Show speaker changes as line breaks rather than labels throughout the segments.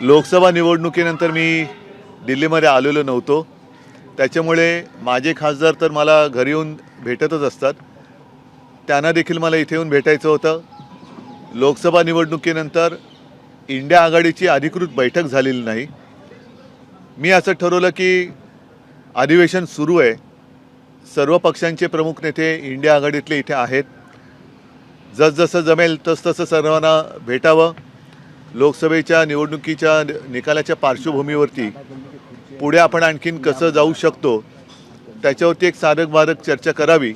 लोकसभा निवडणुकीनंतर मी दिल्लीमध्ये आलेलो नव्हतो. त्याच्यामुळे माझे खासदार तर मला घरी येऊन भेटतच असतात. त्यांना देखील मला इथे येऊन भेटायचं होतं. लोकसभा निवडणुकीनंतर इंडिया आघाडीची अधिकृत बैठक झालेली नाही. मी असं ठरवलं की अधिवेशन सुरू आहे. सर्व पक्षांचे प्रमुख नेते इंडिया आघाडीतले इथे आहेत. जसजसं जमेल तसतसं सर्वांना भेटावं. लोकसभेच्या निवडणुकीच्या निकालाच्या पार्श्वभूमीवरती पुढे आपण आणखीन कसं जाऊ शकतो त्याच्यावरती एक साधक बाधक चर्चा करावी.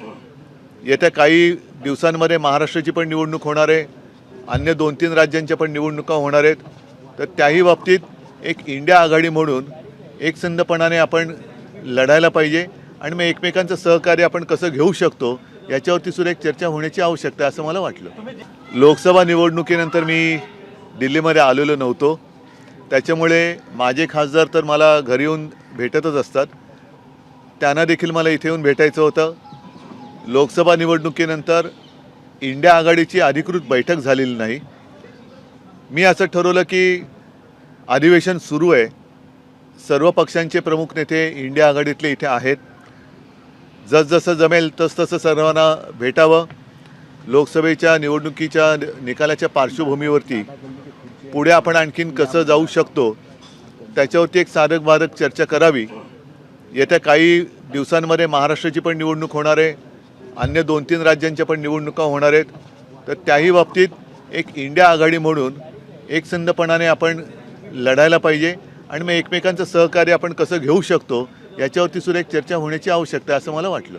येत्या काही दिवसांमध्ये महाराष्ट्राची पण निवडणूक होणार आहे अन्य दोन तीन राज्यांच्या पण निवडणुका होणार आहेत. तर त्याही बाबतीत एक इंडिया आघाडी म्हणून एकसंधपणाने आपण लढायला पाहिजे आणि मग एकमेकांचं सहकार्य आपण कसं घेऊ शकतो याच्यावरती सुद्धा एक चर्चा होण्याची आवश्यकता आहे असं मला वाटलं. लोकसभा निवडणुकीनंतर मी दिल्लीमध्ये आलेलो नव्हतो. त्याच्यामुळे माझे खासदार तर मला घरी येऊन भेटतच असतात. त्यांना देखील मला इथे येऊन भेटायचं होतं. लोकसभा निवडणुकीनंतर इंडिया आघाडीची अधिकृत बैठक झालेली नाही. मी असं ठरवलं की अधिवेशन सुरू आहे. सर्व पक्षांचे प्रमुख नेते इंडिया आघाडीतले इथे आहेत. जसजसं जमेल तसतसं सर्वांना भेटावं. लोकसभेच्या निवडणुकीच्या निकालाच्या पार्श्वभूमीवरती पुढे आपण आणखीन कसं जाऊ शकतो त्याच्यावरती एक साधक बाधक चर्चा करावी. येत्या काही दिवसांमध्ये महाराष्ट्राची पण निवडणूक होणार आहे अन्य दोन तीन राज्यांच्या पण निवडणुका होणार आहेत. तर त्याही बाबतीत एक इंडिया आघाडी म्हणून एकसंधपणाने आपण लढायला पाहिजे आणि मग एकमेकांचं सहकार्य आपण कसं घेऊ शकतो याच्यावरती सुद्धा एक चर्चा होण्याची आवश्यकता आहे असं मला वाटलं.